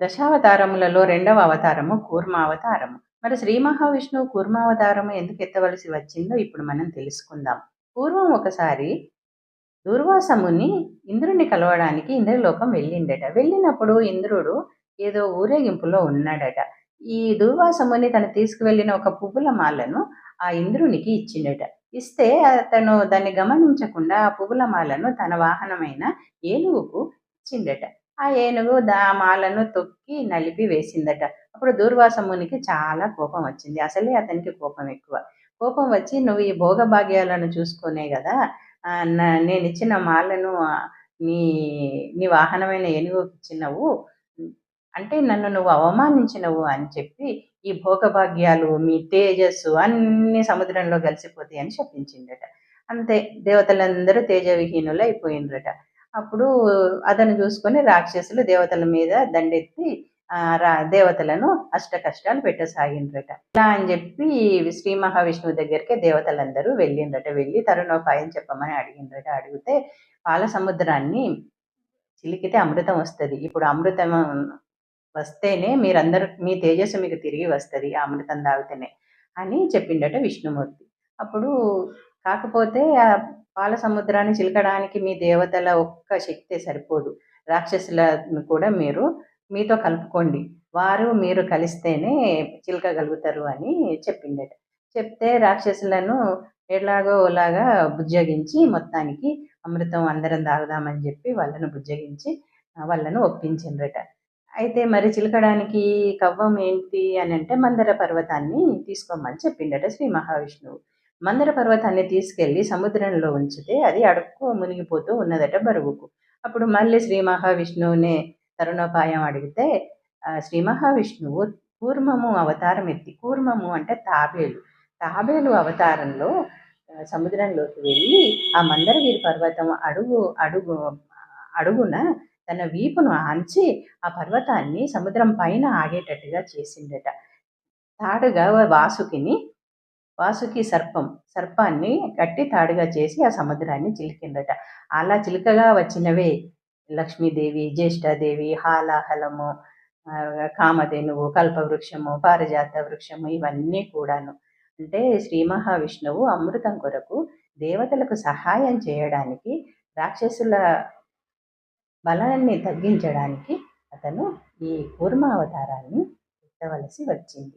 దశావతారములలో రెండవ అవతారము కూర్మావతారము. మరి శ్రీ మహావిష్ణువు కూర్మావతారము ఎందుకు ఎత్తవలసి వచ్చిందో ఇప్పుడు మనం తెలుసుకుందాం. పూర్వం ఒకసారి దుర్వాసముని ఇంద్రుని కలవడానికి ఇంద్రలోకం వెళ్ళిండట వెళ్ళినప్పుడు ఇంద్రుడు ఏదో ఊరేగింపులో ఉన్నాడట. ఈ దుర్వాసముని తను తీసుకువెళ్ళిన ఒక పువ్వుల మాలను ఆ ఇంద్రునికి ఇచ్చిండట. ఇస్తే అతను దాన్ని గమనించకుండా ఆ పువ్వుల మాలను తన వాహనమైన ఏనుగుకు ఇచ్చిండట. ఆ ఏనుగు దా మాలను తొక్కి నలిపి వేసిందట. అప్పుడు దూర్వాసమునికి చాలా కోపం వచ్చింది. అసలే అతనికి కోపం ఎక్కువ. కోపం వచ్చి నువ్వు ఈ భోగభాగ్యాలను చూసుకునే కదా. నేను ఇచ్చిన మాలను నీ నీ వాహనమైన ఏనుగుకి ఇచ్చినవు. అంటే నన్ను నువ్వు అవమానించినవు అని చెప్పి ఈ భోగభాగ్యాలు మీ తేజస్సు అన్ని సముద్రంలో కలిసిపోతాయి అని చెప్పించిందట అంతే. దేవతలందరూ తేజవిహీనులు అయిపోయిండ్రట అప్పుడు అతను చూసుకొని రాక్షసులు దేవతల మీద దండెత్తి రా దేవతలను అష్ట కష్టాలు పెట్టసాగిండ్రట. ఇలా అని చెప్పి శ్రీ మహావిష్ణువు దగ్గరికి దేవతలందరూ వెళ్ళిండ్రట. వెళ్ళి తరుణోపాయం చెప్పమని అడిగిండ్రట. అడిగితే పాల సముద్రాన్ని చిలికితే అమృతం వస్తుంది. ఇప్పుడు అమృతం వస్తేనే మీరందరూ మీ తేజస్సు మీకు తిరిగి వస్తుంది ఆ అమృతం తాగితేనే అని చెప్పిండట విష్ణుమూర్తి. అప్పుడు కాకపోతే పాల సముద్రాన్ని చిలకడానికి మీ దేవతల ఒక్క శక్తి సరిపోదు. రాక్షసులను కూడా మీరు మీతో కలుపుకోండి. వారు మీరు కలిస్తేనే చిలకగలుగుతారు అని చెప్పిండట. చెప్తే రాక్షసులను ఎలాగో అలాగా బుజ్జగించి మొత్తానికి అమృతం అందరం తాగుదామని చెప్పి వాళ్ళను బుజ్జగించి వాళ్ళను ఒప్పించిండ్రట. అయితే మరి చిలకడానికి కవ్వం ఏంటి అని అంటే మందర పర్వతాన్ని తీసుకోమని చెప్పిండట శ్రీ మహావిష్ణువు. మందర పర్వతాన్ని తీసుకెళ్ళి సముద్రంలో ఉంచితే అది అడుక్కు మునిగిపోతూ ఉన్నదట బరువుకు. అప్పుడు మళ్ళీ శ్రీ మహావిష్ణువునే తరుణోపాయం అడిగితే శ్రీ మహావిష్ణువు కూర్మము అవతారం ఎత్తి కూర్మము అంటే తాబేలు. తాబేలు అవతారంలో సముద్రంలోకి వెళ్ళి ఆ మందరగిరి పర్వతం అడుగు అడుగు అడుగున తన వీపును ఆంచి ఆ పర్వతాన్ని సముద్రం పైన ఆగేటట్టుగా చేసిండట తాడుగా వాసుకిని వాసుకి సర్పం సర్పాన్ని కట్టి తాడుగా చేసి ఆ సముద్రాన్ని చిలికిండట అలా చిలుకగా వచ్చినవే లక్ష్మీదేవి జ్యేష్ఠాదేవి హాలాహలము కామధేనువు కల్పవృక్షము పారిజాత వృక్షము ఇవన్నీ కూడాను. అంటే శ్రీ మహావిష్ణువు అమృతం కొరకు దేవతలకు సహాయం చేయడానికి రాక్షసుల బలాన్ని తగ్గించడానికి అతను ఈ కూర్మావతారాన్ని ఎత్తవలసి వచ్చింది.